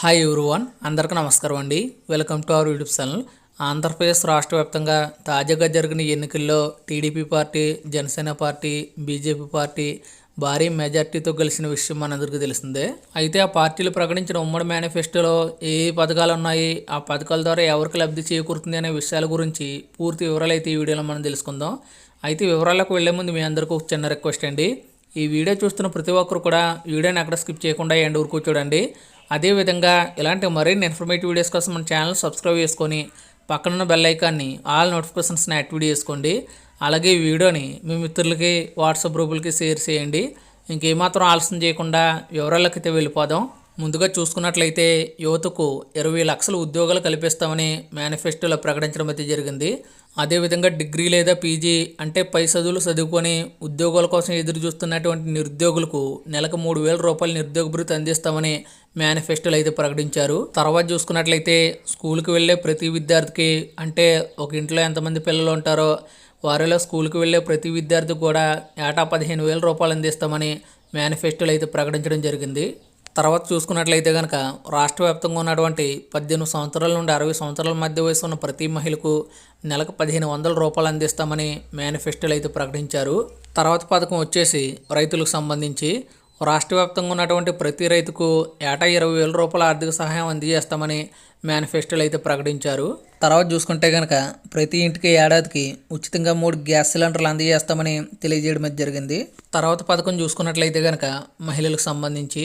Hi everyone అందరికీ నమస్కారం అండి. Welcome to our YouTube channel Andhra Pradesh రాష్ట్ర వ్యాప్తంగా తాజాగా జరిగిన ఎన్నికల్లో TDP party Janasena party BJP party భారీ మెజార్టీతో గెలిచిన విషయం మనందరికీ తెలిసిందే. అయితే ఆ పార్టీలు ప్రకటించిన ఉమ్మడి మేనిఫెస్టోలో ఏ పథకాలు ఉన్నాయి ఆ పథకాల ద్వారా ఎవరికి లబ్ధి చేకూరుతుంది అనే విషయాల గురించి పూర్తి వివరాలు అయితే ఈ వీడియోలో మనం తెలుసుకుందాం. అయితే వివరాలకు వెళ్ళే ముందు మీ అందరికీ ఒక చిన్న రిక్వెస్ట్ అండి. ఈ వీడియో చూస్తున్న ప్రతి ఒక్కరు కూడా వీడియోని ఎక్కడ స్కిప్ చేయకుండా ఎండ్ వరకు చూడండి. అదేవిధంగా ఇలాంటి మరిన్ని ఇన్ఫర్మేటివ్ వీడియోస్ కోసం మన ఛానల్ సబ్స్క్రైబ్ చేసుకొని పక్కనున్న బెల్ ఐకాన్ని ఆల్ నోటిఫికేషన్స్ని యాక్టివేట్ చేసుకోండి. అలాగే ఈ వీడియోని మీ మిత్రులకి వాట్సాప్ గ్రూపులకి షేర్ చేయండి. ఇంకేమాత్రం ఆలస్యం చేయకుండా వివరాలకైతే వెళ్ళిపోదాం. ముందుగా చూసుకున్నట్లయితే యువతకు ఇరవై లక్షల ఉద్యోగాలు కల్పిస్తామని మేనిఫెస్టోలో ప్రకటించడం అయితే జరిగింది. అదేవిధంగా డిగ్రీ లేదా పీజీ అంటే పై చదువులు చదువుకొని ఉద్యోగాల కోసం ఎదురు చూస్తున్నటువంటి నిరుద్యోగులకు నెలకు మూడు వేల రూపాయల నిరుద్యోగ భృతి అందిస్తామని మేనిఫెస్టోలో అయితే ప్రకటించారు. తర్వాత చూసుకున్నట్లయితే స్కూల్కి వెళ్ళే ప్రతి విద్యార్థికి అంటే ఒక ఇంట్లో ఎంతమంది పిల్లలు ఉంటారో వారిలో స్కూల్కి వెళ్ళే ప్రతి విద్యార్థికి కూడా ఏటా పదిహేను వేల రూపాయలు అందిస్తామని మేనిఫెస్టోలో అయితే ప్రకటించడం జరిగింది. తర్వాత చూసుకున్నట్లయితే కనుక రాష్ట్ర వ్యాప్తంగా ఉన్నటువంటి పద్దెనిమిది సంవత్సరాల నుండి అరవై సంవత్సరాల మధ్య వయసు ఉన్న ప్రతి మహిళకు నెలకు పదిహేను వందల రూపాయలు అందిస్తామని మేనిఫెస్టోలు అయితే ప్రకటించారు. తర్వాత పథకం వచ్చేసి రైతులకు సంబంధించి రాష్ట్ర వ్యాప్తంగా ఉన్నటువంటి ప్రతి రైతుకు ఏటా ఇరవై వేల రూపాయల ఆర్థిక సహాయం అందజేస్తామని మేనిఫెస్టోలు అయితే ప్రకటించారు. తర్వాత చూసుకుంటే కనుక ప్రతి ఇంటికి ఏడాదికి ఉచితంగా మూడు గ్యాస్ సిలిండర్లు అందజేస్తామని తెలియజేయడం జరిగింది. తర్వాత పథకం చూసుకున్నట్లయితే కనుక మహిళలకు సంబంధించి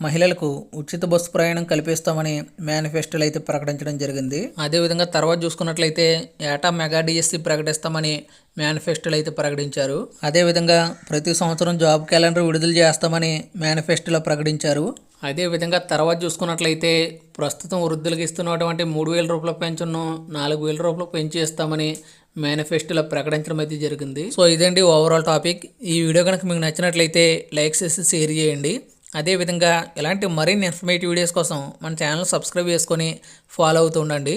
మహిళలకు ఉచిత బస్సు ప్రయాణం కల్పిస్తామని మేనిఫెస్టోలు అయితే ప్రకటించడం జరిగింది. అదేవిధంగా తర్వాత చూసుకున్నట్లయితే ఏటా మెగా డిఎస్సి ప్రకటిస్తామని మేనిఫెస్టోలు అయితే ప్రకటించారు. అదేవిధంగా ప్రతి సంవత్సరం జాబ్ క్యాలెండర్ విడుదల చేస్తామని మేనిఫెస్టోలో ప్రకటించారు. అదేవిధంగా తర్వాత చూసుకున్నట్లయితే ప్రస్తుతం వృద్ధులకు ఇస్తున్నటువంటి మూడు వేల రూపాయల పెన్షన్ను నాలుగు వేల రూపాయలు పెంచేస్తామని మేనిఫెస్టోలో ప్రకటించడం అయితే జరిగింది. సో ఇదండి ఓవరాల్ టాపిక్. ఈ వీడియో కనుక మీకు నచ్చినట్లయితే లైక్ చేసి షేర్ చేయండి. అదేవిధంగా ఇలాంటి మరిన్ని ఇన్ఫర్మేటివ్ వీడియోస్ కోసం మన ఛానల్ సబ్స్క్రైబ్ చేసుకొని ఫాలో అవుతూ ఉండండి.